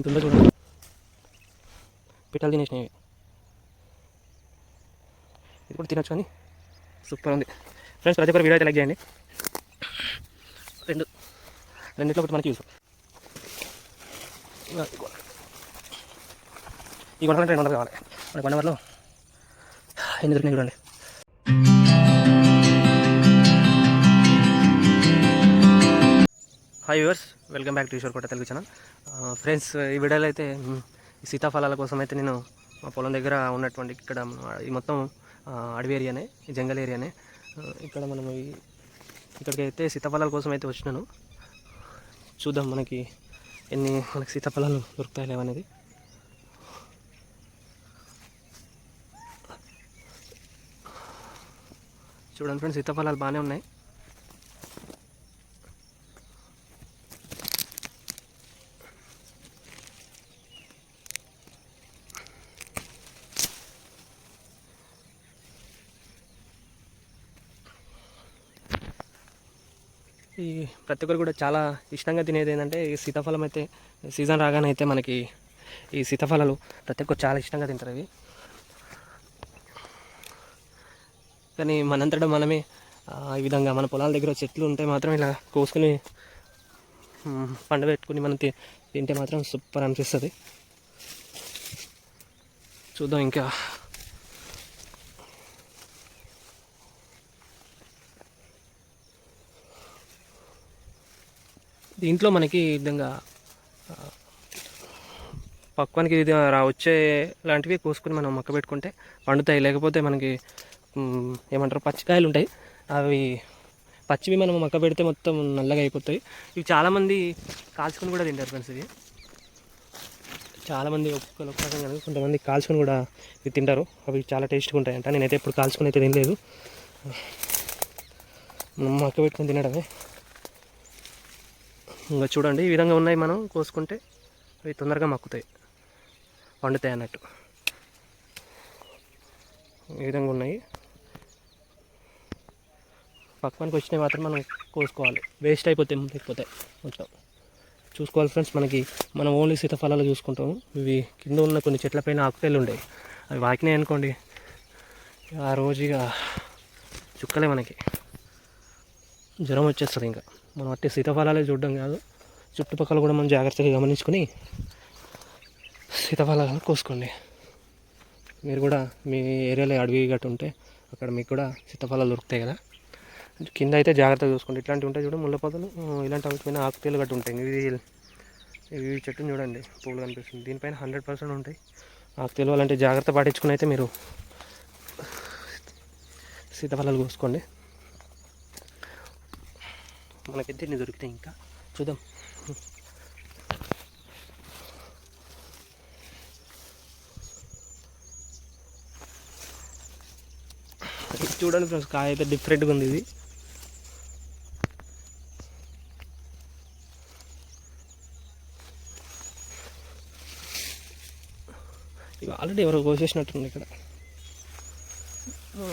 ఉంటుందో చూడండి పిట్టలు తినేసినవి ఇది కూడా తినొచ్చు కానీ సూపర్ ఉంది. ఫ్రెండ్స్ ప్రతి ఒక్కరు వీడియో అయితే లైక్ చేయండి. రెండు. రెండిట్లో ఒకటి మనకి యూస్ ఈ కొండలు రెండు వందలు కావాలి. మన కొండ వరలో ఎన్ని దొరికినాయి చూడండి. Hi viewers welcome back to Ishwar Kota Telugu channel friends ఈ వీడియోలో అయితే ఈ సీతాఫలాల కోసం అయితే నేను మా పొలం దగ్గర ఉన్నటువంటి ఇక్కడ ఈ మొత్తం అడవి ఏరియానే ఈ జంగల్ ఏరియానే ఇక్కడ మనం ఈ ఇక్కడికి అయితే సీతాఫలాల కోసం అయితే వచ్చినాను. చూద్దాం మనకి ఎన్ని మనకి సీతాఫలాలు దొరుకుతాయి లేవనేది చూడండి ఫ్రెండ్స్ సీతాఫలాలు బాగానే ఉన్నాయి ఈ ప్రతి ఒక్కరు కూడా చాలా ఇష్టంగా తినేది ఏంటంటే ఈ సీతాఫలం అయితే సీజన్ రాగానే అయితే మనకి ఈ సీతాఫలాలు ప్రతి ఒక్కరు చాలా ఇష్టంగా తింటారు ఇవి. కానీ మనంతటా మనమే ఈ విధంగా మన పొలాల దగ్గర చెట్లు ఉంటే మాత్రం ఇలా కోసుకుని మ్, పండబెట్టుకుని మనం తింటే మాత్రం సూపర్ అనిపిస్తుంది. చూద్దాం ఇంకా దీంట్లో మనకి ఈ విధంగా పక్వానికి ఇది వచ్చే లాంటివి కోసుకొని మనం మొక్క పెట్టుకుంటే పండుతాయి. లేకపోతే మనకి ఏమంటారు పచ్చికాయలు ఉంటాయి. అవి పచ్చివి మనం మొక్క పెడితే మొత్తం నల్లగా అయిపోతాయి. ఇవి చాలామంది కాల్చుకొని కూడా తింటారు ఫ్రెండ్స్ ఇవి చాలామంది ఒక్కొక్కరు ఒక్క రకంగా కొంతమంది కాల్చుకొని కూడా ఇవి తింటారు. అవి చాలా టేస్ట్గా ఉంటాయంట. నేనైతే ఎప్పుడు కాల్చుకొని అయితే తినలేదు. మనం మొక్క పెట్టుకొని తినడమే. ఇంకా చూడండి ఈ విధంగా ఉన్నాయి మనం కోసుకుంటే అవి తొందరగా మక్కుతాయి. పండుతాయి అన్నట్టు. ఈ విధంగా ఉన్నాయి. పక్కనకి వచ్చినాయి మాత్రం మనం కోసుకోవాలి. వేస్ట్ అయిపోతాయి లేకపోతే మొత్తం. చూసుకోవాలి ఫ్రెండ్స్ మనకి మనం ఓన్లీ సీతాఫలాలు చూసుకుంటాము. ఇవి కింద ఉన్న కొన్ని చెట్ల పైన ఆకుకాయలు ఉండేవి. అవి వాకినాయి అనుకోండి ఆ రోజు ఇక చుక్కలే మనకి. జ్వరం వచ్చేస్తుంది ఇంకా. మనం అట్టి సీతాఫలాలే చూడడం కాదు. చుట్టుపక్కల కూడా మనం జాగ్రత్తగా గమనించుకొని సీతాఫలాలను కోసుకోండి. మీరు కూడా మీ ఏరియాలో అడవి గట్టు ఉంటే అక్కడ మీకు కూడా సీతాఫలాలు దొరుకుతాయి కదా. కింద అయితే జాగ్రత్తగా చూసుకోండి. ఇట్లాంటివి ఉంటాయి చూడండి ముళ్ళపదలు ఇలాంటి వాటి పైన ఆకుతీలు గట్టు ఉంటాయి. ఇవి ఇవి చెట్టుని చూడండి. పువ్వులు కనిపిస్తుంది. దీనిపైన హండ్రెడ్ పర్సెంట్ ఉంటాయి. ఆకుతీలు అలాంటి జాగ్రత్త పాటించుకుని అయితే మీరు సీతాఫలాలు కోసుకోండి. మనకైతే ఇన్ని దొరికినాయి ఇంకా చూద్దాం. ఇది చూడండి ఫ్రెండ్స్ కాయ అయితే డిఫరెంట్గా ఉంది ఇది. ఇవి ఆల్రెడీ ఎవరో కోసేసినట్టుంది ఇక్కడ.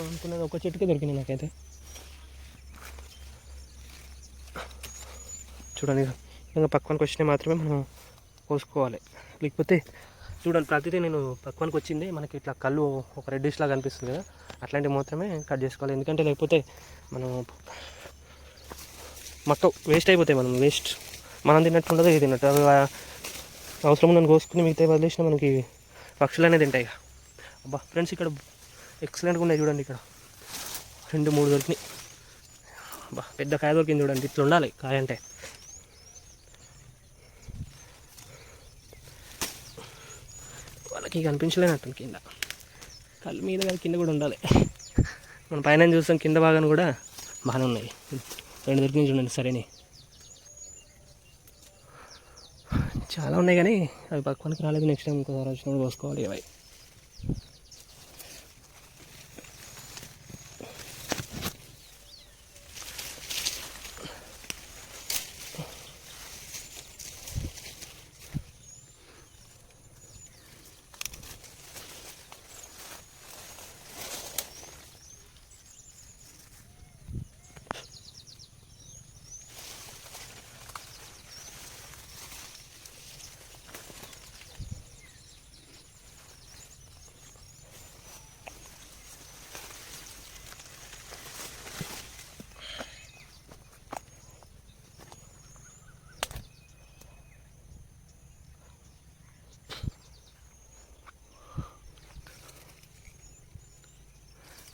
అనుకున్నది ఒక చెట్టుకే దొరికింది నాకైతే. చూడండి ఇంకా పక్వానికి వచ్చినాయి మాత్రమే మనం కోసుకోవాలి. లేకపోతే చూడండి ప్రతిదీ నేను పక్వానికి వచ్చింది. మనకి ఇట్లా కళ్ళు ఒక రెడ్డిష్ లాగా అనిపిస్తుంది కదా. అట్లాంటివి మాత్రమే కట్ చేసుకోవాలి. ఎందుకంటే లేకపోతే మనం మొత్తం వేస్ట్ అయిపోతాయి మనం వేస్ట్ మనం తిన్నట్టు ఉండదు ఇది తిన్నట్టు. అవి అవసరం ఉందని కోసుకుని మిగతా వదిలేసిన మనకి పక్షులు అనేది తింటాయి ఇక. అబ్బా ఫ్రెండ్స్ ఇక్కడ ఎక్సలెంట్గా ఉన్నాయి చూడండి ఇక్కడ. రెండు మూడు దొరికినాయి. అబ్బా పెద్ద కాయ దొరికింది చూడండి. ఇట్లా ఉండాలి కాయ అంటే. నీకు కనిపించలేనట్టు కింద. కళ్ళు మీద కాదు కింద కూడా ఉండాలి. మన పైన చూస్తాం కింద భాగాన్ని కూడా బాగానే ఉన్నాయి. రెండు దొరికినాయి చూడండి సరేని. చాలా ఉన్నాయి కానీ అవి పక్కనకి రాలేదు. నెక్స్ట్ టైం ఇంకోసారి వచ్చినప్పుడు పోసుకోవాలి అవి.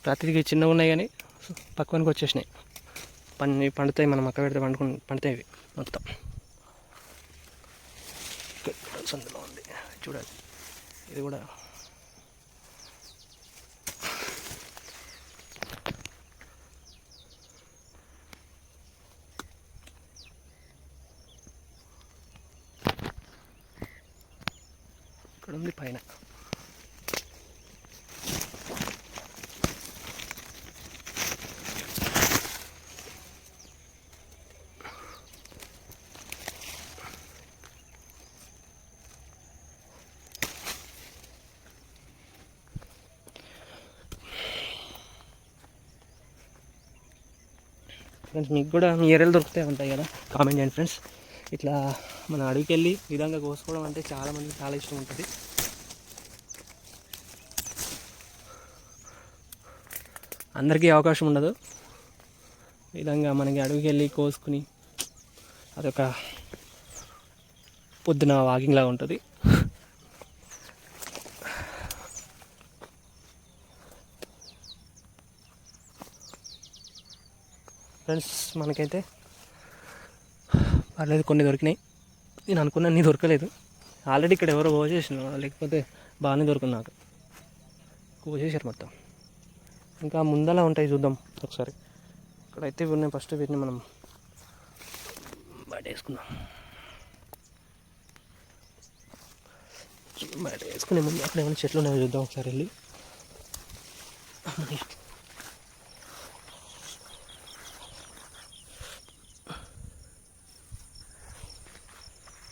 ప్రతిదీ చిన్నగా ఉన్నాయి కానీ పక్కనికి వచ్చేసినాయి. పని పండుతాయి మనం అక్క పెడితే పండుకు పండుతాయి ఇవి మొత్తం. ఇక్కడ సందులో ఉంది. చూడాలి. ఇది కూడా. ఇక్కడ ఉంది పైన. ఫ్రెండ్స్ మీకు కూడా మీ ఏరియాలు దొరుకుతాయి ఉంటాయి కదా? కామెంట్ చేయండి ఫ్రెండ్స్. ఇట్లా మన అడవికి వెళ్ళి విధంగా కోసుకోవడం అంటే చాలామందికి చాలా ఇష్టం ఉంటుంది. అందరికీ అవకాశం ఉండదు. విధంగా మనకి అడవికి వెళ్ళి కోసుకుని అదొక పొద్దున వాకింగ్ లాగా ఉంటుంది. ఫ్రెండ్స్ మనకైతే పర్లేదు కొన్ని దొరికినాయి. నేను అనుకున్న అన్నీ దొరకలేదు. ఆల్రెడీ ఇక్కడ ఎవరో కోసేసిన లేకపోతే బాగానే దొరుకుంది నాకు. కోసేసారు మొత్తం. ఇంకా ముందలా ఉంటాయి చూద్దాం ఒకసారి. ఇక్కడైతే ఇవి ఉన్నాయి. ఫస్ట్ వీటిని మనం బయట వేసుకుందాం బయట వేసుకునే ముందు అక్కడ ఏమైనా చెట్లు ఉన్నాయో చూద్దాం ఒకసారి వెళ్ళి.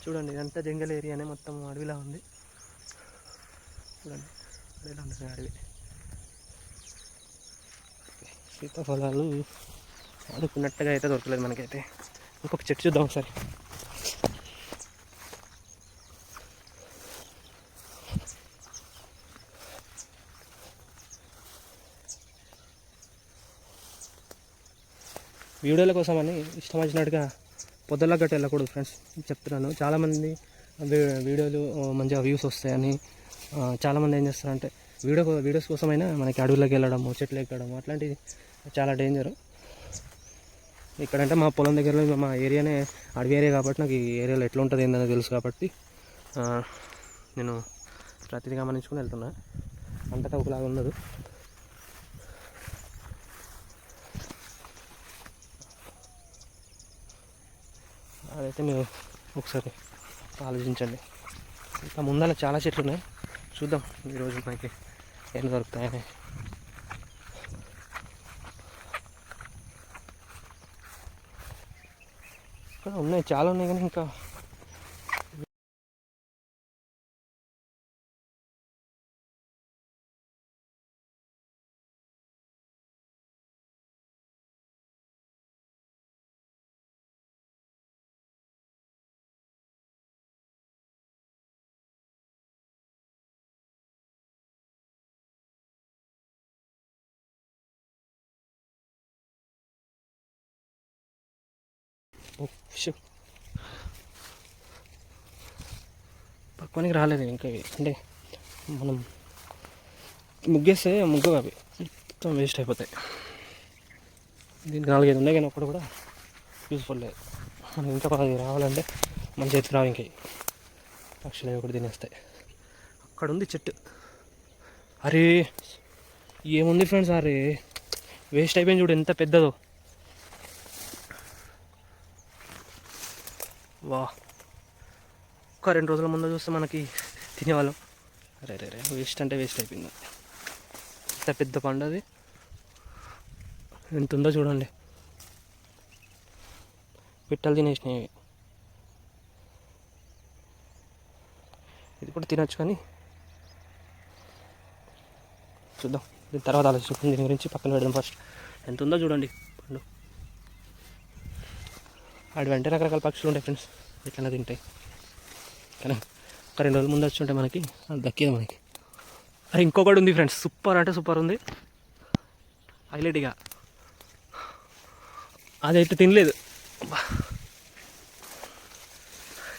చూడండి ఇదంతా జంగల్ ఏరియానే మొత్తం అడవిలా ఉంది. చూడండి అడవిలా ఉంటుంది అడవి. సీతాఫలాలు ఆడుకున్నట్టుగా అయితే దొరకలేదు మనకైతే. ఇంకొక చెట్టు చూద్దాం ఒకసారి. వీడియోల కోసమని ఇష్టం వచ్చినట్టుగా పొద్దులా గట్ట వెళ్ళకూడదు ఫ్రెండ్స్. చెప్తున్నాను. చాలామంది వీడియోలు మంచిగా వ్యూస్ వస్తాయని చాలామంది ఏం చేస్తారంటే వీడియో వీడియోస్ కోసమైనా మనకి అడవులకు వెళ్ళడము చెట్లు ఎక్కడము అట్లాంటివి చాలా డేంజర్ ఇక్కడంటే మా పొలం దగ్గరలో మా ఏరియానే అడవి ఏరియా కాబట్టి నాకు ఈ ఏరియాలో ఎట్లా ఉంటుంది ఏందని తెలుసు కాబట్టి నేను ప్రతిదీ గమనించుకుని వెళ్తున్నా. అంతటా ఒకలాగా ఉండదు అదైతే మీరు ఒకసారి ఆలోచించండి. ఇంకా ముందర చాలా చెట్లు ఉన్నాయి చూద్దాం ఈరోజు మనకి ఏం దొరుకుతాయని. ఇక్కడ ఉన్నాయి చాలా ఉన్నాయి కానీ ఇంకా ఓ, షూ. రాలేదు ఇంకా అంటే మనం ముగ్గేస్తే ముగ్గు అవి. మొత్తం వేస్ట్ అయిపోతాయి. దీనికి నాలుగైదు ఉన్నాయి కానీ ఒకటి కూడా యూస్ఫుల్ లేదు. మనం ఇంకా పది రావాలంటే మన చేతికి రావు ఇంకా పక్షులు ఒకటి తినేస్తాయి. అక్కడ ఉంది చెట్టు. అరే ఏముంది ఫ్రెండ్స్ అరే? వేస్ట్ అయిపోయింది చూడు ఎంత పెద్దదో. వా. ఒక రెండు రోజుల ముందు చూస్తే మనకి తినేవాళ్ళం. అరే రే రే వేస్ట్ అంటే వేస్ట్ అయిపోయింది. ఇంత పెద్ద పండు అది. ఎంత ఉందో చూడండి. పిట్టలు తినేసినవి ఇది కూడా తినొచ్చు కానీ చూద్దాం. దీని తర్వాత ఆలోచించుకుందాం దీని గురించి పక్కన పెడదాం ఫస్ట్. ఎంత ఉందో చూడండి పండు. ఆడి రకరకాల పక్షులు ఉంటాయి ఫ్రెండ్స్ ఎట్లన్నా తింటాయి కానీ ఒక రెండు రోజుల ముందు వచ్చి ఉంటే మనకి అది దక్కేది మనకి. అరే ఇంకొకటి ఉంది ఫ్రెండ్స్ సూపర్ అంటే సూపర్ ఉంది. హైలైట్ ఇక. అదైతే తినలేదు.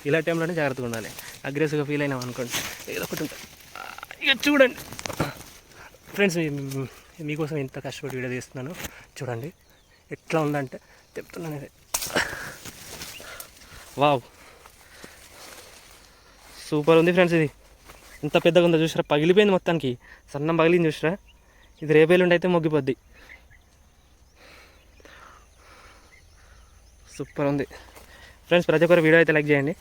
ఇలా టైంలోనే జాగ్రత్తగా ఉండాలి. అగ్రెసివ్గా ఫీల్ అయినాం అనుకోండి. ఏదో ఒకటి ఉంటుంది. ఇక చూడండి. ఫ్రెండ్స్ మీకోసం ఎంత కష్టపడి వీడియో తీస్తున్నాను. చూడండి. ఎట్లా ఉందంటే చెప్తున్నాను వావ్. సూపర్ ఉంది ఫ్రెండ్స్ ఇది. ఎంత పెద్దగా ఉందో చూసారా పగిలిపోయింది మొత్తానికి. సన్నం పగిలింది చూసారా. ఇది రేపేలుండి అయితే మొగ్గిపోద్ది. సూపర్ ఉంది. ఫ్రెండ్స్ ప్రతి ఒక్కరు వీడియో అయితే లైక్ చేయండి.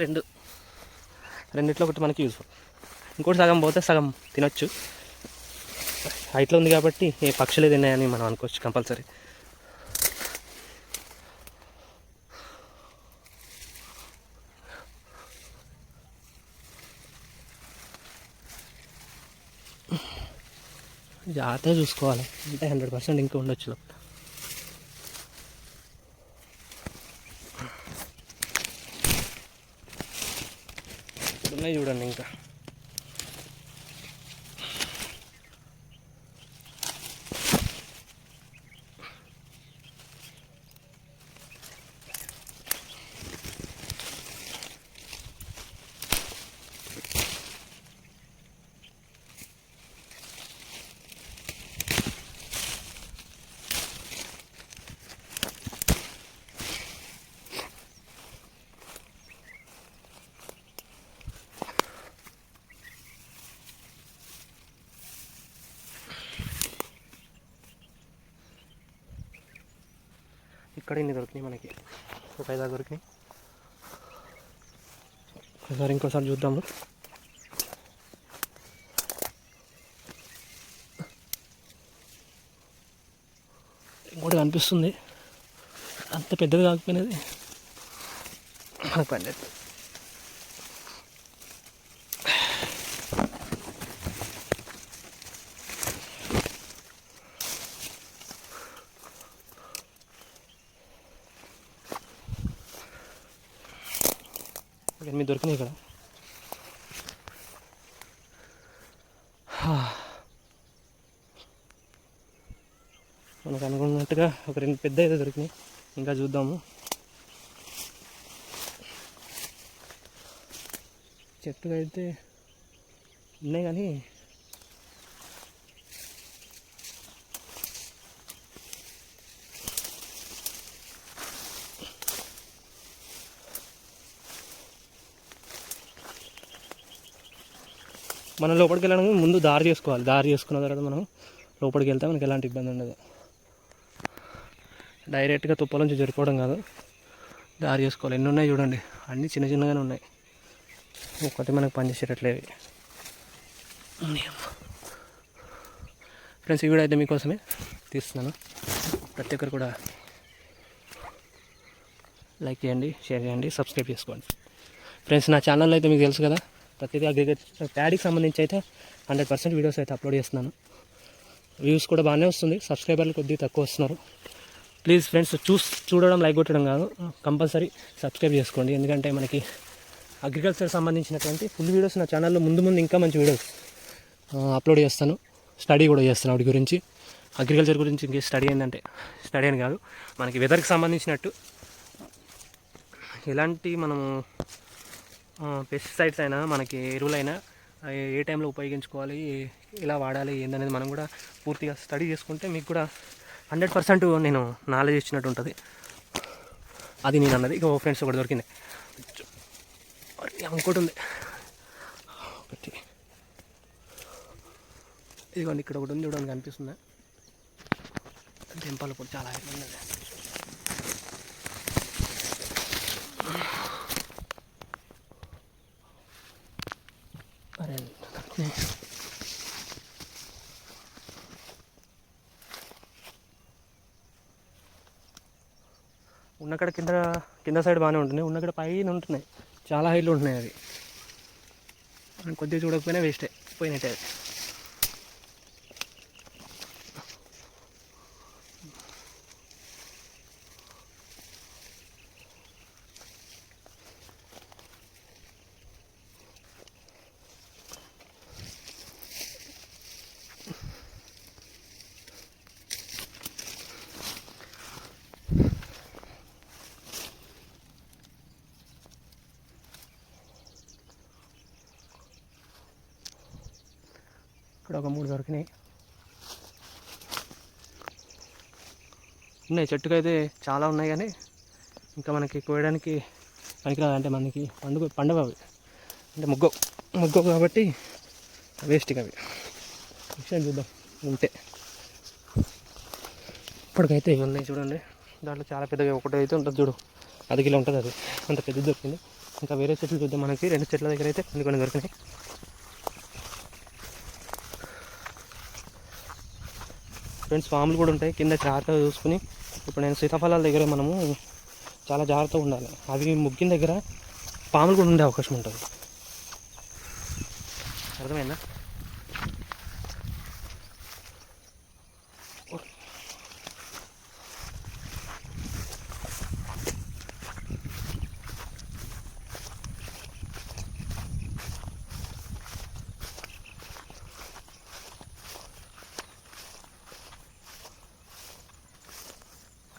రెండు. రెండిట్లో ఒకటి మనకి యూజ్ఫుల్ ఇంకోటి సగం పోతే సగం తినొచ్చు. హైట్లో ఉంది కాబట్టి ఏ పక్షులే తిన్నాయని మనం అనుకోవచ్చు కంపల్సరీ. జాగ్రత్తగా చూసుకోవాలి. అంటే హండ్రెడ్ పర్సెంట్ ఇంకా ఉండొచ్చు లోపల. ఉన్నాయి చూడండి ఇంకా. ఇక్కడ ఇన్ని దొరికినాయి మనకి? ఒక ఐదారు దొరికినాయి. ఒకసారి ఇంకోసారి చూద్దాము. ఇంకోటి కనిపిస్తుంది. అంత పెద్దది కాకపోయినది. మనకు పండేది ఒక దొరికినాయి ఇక్కడ. మనకు అనుకున్నట్టుగా ఒక రెండు పెద్ద అయితే దొరికినాయి. ఇంకా చూద్దాము. చెట్లు అయితే ఉన్నాయి కానీ మనం లోపలికి వెళ్ళడానికి ముందు దారి చేసుకోవాలి. దారి చేసుకున్న తర్వాత మనం లోపలికి వెళ్తే మనకి ఎలాంటి ఇబ్బంది ఉండదు. డైరెక్ట్గా తుప్పల నుంచి జరిపోవడం కాదు. దారి చేసుకోవాలి. ఎన్ని ఉన్నాయి చూడండి. అన్నీ చిన్న చిన్నగానే ఉన్నాయి. ఒకటి మనకు పనిచేసేటట్లేవి ఫ్రెండ్స్ ఈ వీడియో అయితే మీకోసమే తీస్తున్నాను. ప్రతి ఒక్కరు కూడా లైక్ చేయండి షేర్ చేయండి సబ్స్క్రైబ్ చేసుకోండి. ఫ్రెండ్స్ నా ఛానల్లో అయితే మీకు తెలుసు కదా. ప్రతిదీ అగ్రికల్చర్ ప్యాడీకి సంబంధించి అయితే హండ్రెడ్ పర్సెంట్ వీడియోస్ అయితే అప్లోడ్ చేస్తున్నాను. వ్యూస్ కూడా బాగానే వస్తుంది. సబ్స్క్రైబర్లు కొద్దిగా తక్కువ వస్తున్నారు. ప్లీజ్ ఫ్రెండ్స్ చూస్ చూడడం లైక్ కొట్టడం కాదు. కంపల్సరీ సబ్స్క్రైబ్ చేసుకోండి. ఎందుకంటే మనకి అగ్రికల్చర్ సంబంధించినటువంటి ఫుల్ వీడియోస్ నా ఛానల్లో ముందు ముందు ఇంకా మంచి వీడియోస్ అప్లోడ్ చేస్తాను. స్టడీ కూడా చేస్తాను వాటి గురించి. అగ్రికల్చర్ గురించి ఇంకే స్టడీ ఏంటంటే స్టడీ అని కాదు. మనకి వెదర్కి సంబంధించినట్టు ఎలాంటి మనము పెస్టిసైడ్స్ అయినా మనకి ఎరువులైనా ఏ- టైంలో ఉపయోగించుకోవాలి ఎలా వాడాలి ఏందనేది మనం కూడా పూర్తిగా స్టడీ చేసుకుంటే మీకు కూడా హండ్రెడ్ పర్సెంట్ నేను నాలెడ్జ్ ఇచ్చినట్టు ఉంటుంది. అది నేను అన్నది. ఇక ఫ్రెండ్స్ ఒకటి దొరికింది. ఇంకోటి ఉంది. ఒకటి ఇదిగోండి ఇక్కడ ఒకటి ఉంది చూడండి కనిపిస్తుందా? టెంపల్ కూడా చాలా ఉన్నది ఉన్నక్కడ కింద కింద సైడ్ బాగానే ఉంటున్నాయి. ఉన్నక్కడ పైన ఉంటున్నాయి. చాలా హైట్లు ఉంటున్నాయి అవి. మనం కొద్దిగా చూడకపోయినా వేస్టే. పోయినట్టే అది ఉన్నాయి. అయితే చాలా ఉన్నాయి కానీ ఇంకా మనకి కోయడానికి పనికిరాదు అంటే మనకి పండుగ పండుగ అవి. అంటే ముగ్గ ముగ్గ కాబట్టి వేస్ట్ అవి. విషయం చూద్దాం. ఉంటే. ఇప్పటికైతే ఇవి ఉన్నాయి చూడండి. దాంట్లో చాలా పెద్దగా ఒకటి అయితే ఉంటుంది చూడు. అది కిలో ఉంటుంది అది. అంత పెద్ద దొరికింది. ఇంకా వేరే చెట్లు చూద్దాం మనకి. రెండు చెట్ల దగ్గర అయితే కొన్ని కొన్ని దొరికినాయి. ఫ్రెండ్స్ పాములు కూడా ఉంటాయి. కింద జాగ్రత్తగా చూసుకుని ఇప్పుడు నేను సీతాఫలాల దగ్గర మనము చాలా జాగ్రత్తగా ఉండాలి. అవి ముగ్గిన దగ్గర పాములు కూడా ఉండే అవకాశం ఉంటుంది. అర్థమైందా?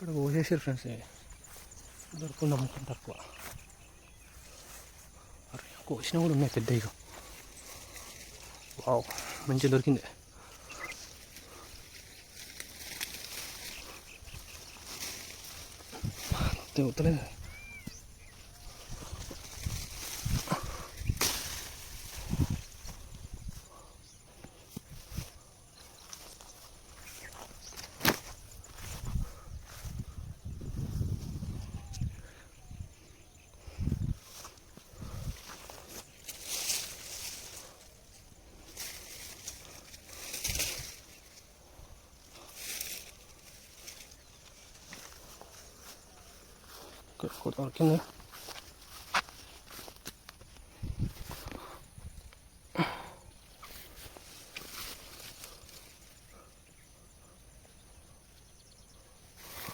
ఇక్కడ పోసేసారు ఫ్రెండ్స్ దొరకకుండా అమ్ముకుంటారు తక్కువ కోసిన కూడా ఉన్నాయి పెద్ద ఇక వావ్ మంచిగా దొరికింది తెగుతలేదు ఇక్కడ కూడా దొరికింది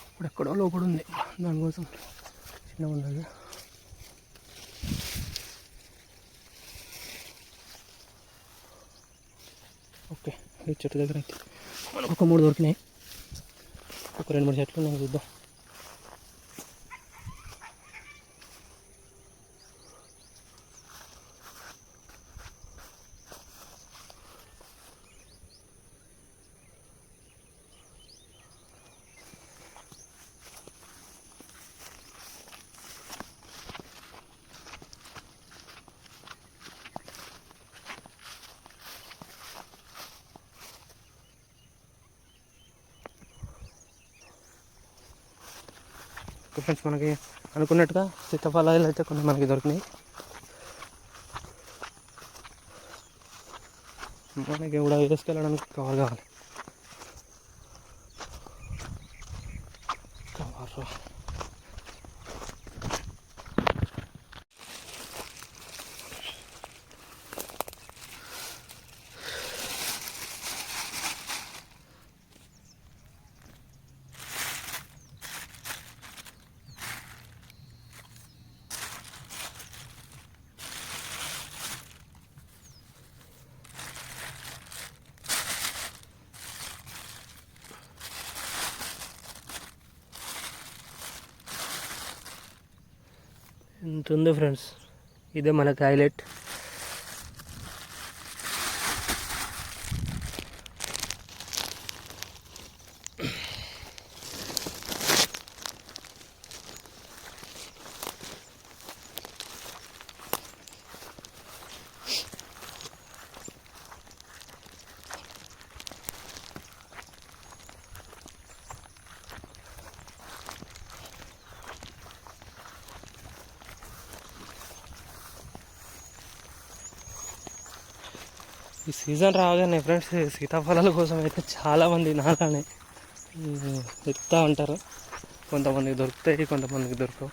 ఇప్పుడు ఎక్కడో లోపల ఉంది దానికోసం చిన్నగా ఉన్నది ఓకే ఈ చెట్టు దగ్గర అయితే మనకు ఒక మూడు దొరికినాయి ఒక రెండు మూడు చెట్లు నేను చూద్దాం ఫ్రెండ్స్ మనకి అనుకున్నట్టుగా సీతాఫలాలు అయితే కొన్ని మనకి దొరికినాయి. మనకి కూడా వేసుకెళ్ళడానికి కవర్ కావాలి కవర్ ఎంత ఉంది ఫ్రెండ్స్. ఇదే మనకు హైలైట్ ఈ సీజన్ రాగానే ఫ్రెండ్స్ సీతాఫలాల కోసం అయితే చాలామంది నాలానే వెతుకుతూ ఉంటారు. కొంతమందికి దొరుకుతాయి కొంతమందికి దొరకవు.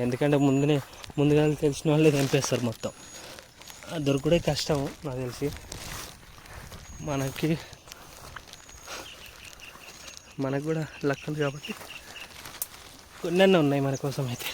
ఎందుకంటే ముందునే ముందుగా తెలిసిన వాళ్ళే తెంపేస్తారు మొత్తం. దొరకడే కష్టం నాకు తెలిసి. మనకి మనకు కూడా లక్కలు కాబట్టి కొన్ని ఉన్నాయి మన కోసం అయితే.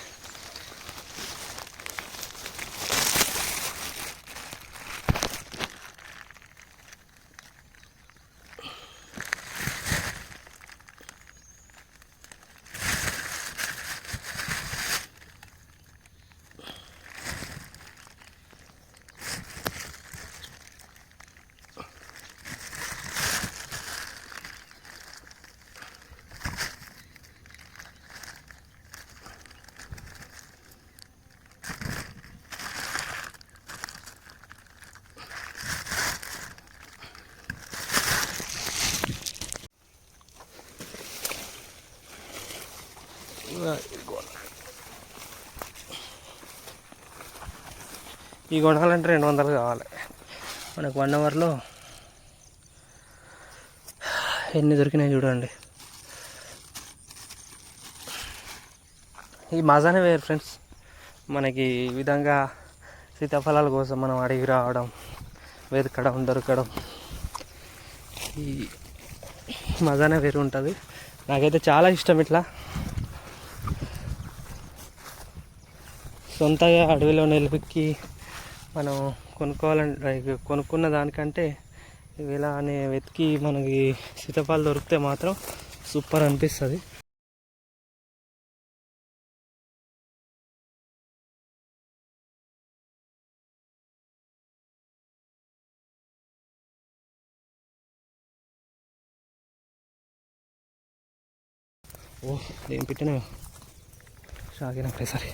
ఈ కొనాలంటే రెండు వందలు కావాలి. మనకు వన్ అవర్లో ఎన్ని దొరికినాయి చూడండి. ఈ మజానే వేరు ఫ్రెండ్స్. మనకి ఈ విధంగా సీతాఫలాల కోసం మనం అడిగి రావడం వెతకడం దొరకడం ఈ మజానే వేరు ఉంటుంది. నాకైతే చాలా ఇష్టం ఇట్లా. సొంతగా అడవిలో నిలిపికి మనం కొనుక్కోవాలని కొనుక్కున్న దానికంటే ఇలా అనే వెతికి మనకి సీతాఫలాలు దొరికితే మాత్రం సూపర్ అనిపిస్తుంది. ఓ ఏం పెట్టినా షాకిన ఒకటేసారి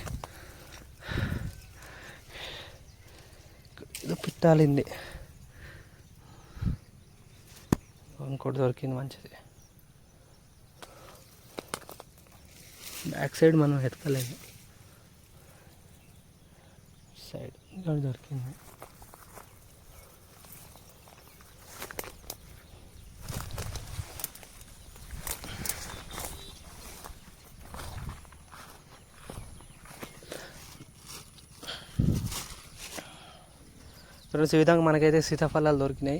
ఏదో పెట్టాలింది. ఇంకోటి దొరికింది మంచిది. బ్యాక్ సైడ్ మనం ఎతకలేదు సైడ్ దొరికింది. ఫ్రెండ్స్ ఈ విధంగా మనకైతే సీతాఫలాలు దొరికినాయి.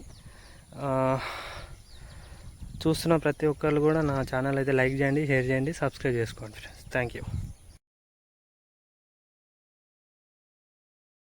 చూస్తున్న ప్రతి ఒక్కళ్ళు కూడా నా ఛానల్ అయితే లైక్ చేయండి షేర్ చేయండి సబ్స్క్రైబ్ చేసుకోండి ఫ్రెండ్స్ థ్యాంక్ యూ